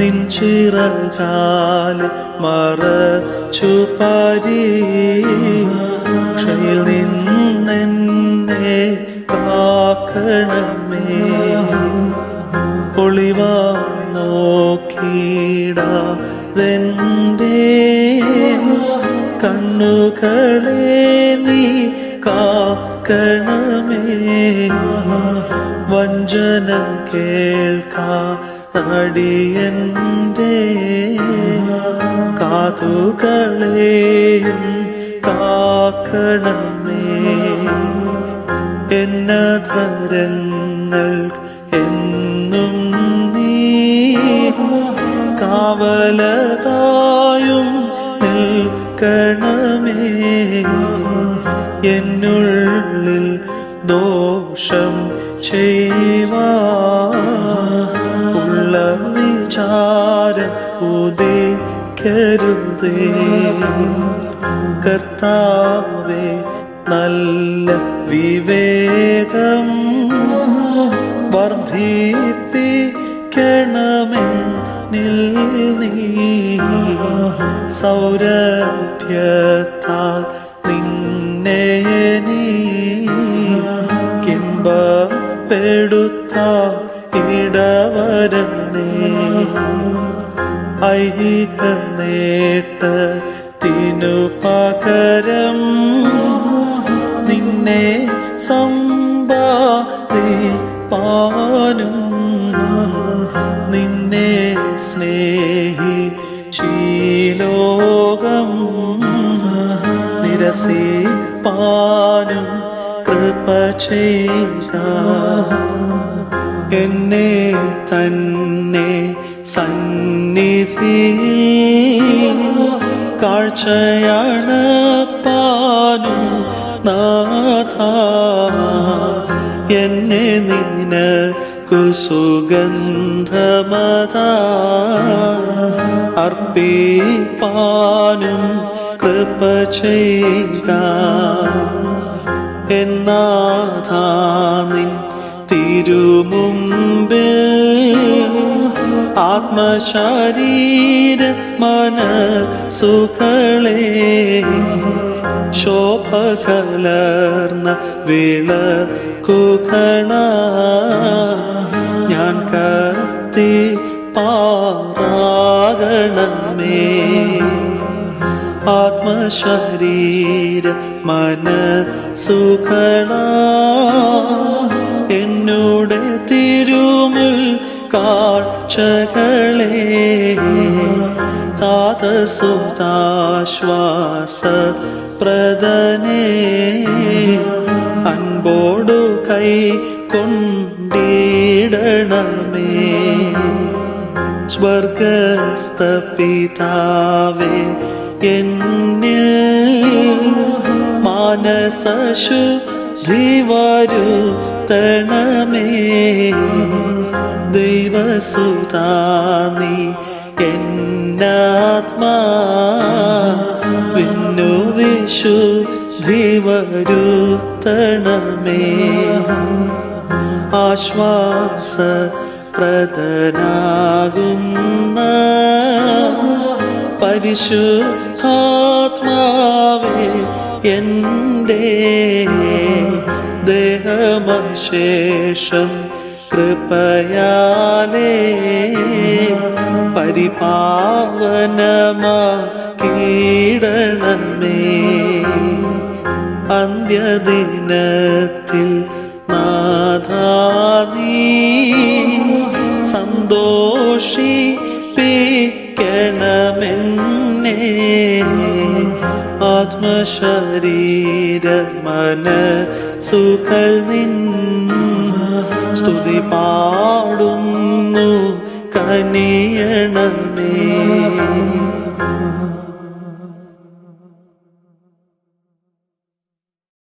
വാഴ്ചാൽ മറച്ചു പരീക്ഷയിൽ നിന്നെന്നെ കാക്കണമേ. ഒളിവായി നോക്കിടാതെന്റെ കണ്ണുകളെ നീ കാക്കണമേ. വഞ്ചന കേൾക്കാ നടിയന്റെ കാതുകളെയും കാക്കണമേ. എന്നധരങ്ങൾ എന്നും നീ കാവലതായും നിൽക്കണമേ. എന്നുള്ളിൽ ദോഷം ചെയ്യുവാ കർത്താവേ നല്ല വിവേകം വർദ്ധിപ്പിക്കണമെന്നിൽ നീ സൗരഭ്യത്താൽ നിന്നെ നീ കിംബപ്പെടുത്ത ഇടവരണേ. ഐഹിക നേട്ടത്തിനു പകരം നിന്നെ സമ്പാദിപ്പാനും നിന്നെ സ്നേഹി ശീലോകം നിരസിപ്പാനും കൃപ ചെയ്യുക. എന്നെ തന്നെ സന്നിധി കാഴ്ചയാണ് പാലു നാഥ. എന്നെ നിനക്കു സുഗന്ധമത. അർപ്പിപ്പാനും കൃപ ചെയ്യുക എന്നാഥാനിൻ തിരുമുമ്പിൽ ആത്മശരീര മനസുകളെ ശോഭ കലർന്ന വിളക്കുകള. ഞാൻ കത്തി പാറാകണമേ. ആത്മശരീര മനസുകള എന്നോട് തിരുമുൽ കാഴ്ചകളെ താതസുതാശ്വാസ പ്രദനേ അൻപോടു കൈ കൊണ്ടിടണമേ. സ്വർഗസ്ഥ പിതാവേ എന്നിൽ മാനസശുദ്ധി വരുത്തണമേ ദൈവസുതാനി എന്നാത്മാ വിന്നു വിശുദ്ധി വരുത്തണമേ ആശ്വാസ പ്രദനാകുന്ന പരിശുദ്ധാത്മാവേ എന്റെ ദേഹമശേഷം കൃപയാലേ കീടണമേ അന്ത്യദിനത്തിൽ നാഥാനീ സന്തോഷിപ്പിക്കണമെന്നേ. ആത്മശരീര മനസുകൾ നിൻ സ്തുതി പാടുന്നു കനിയണമേ.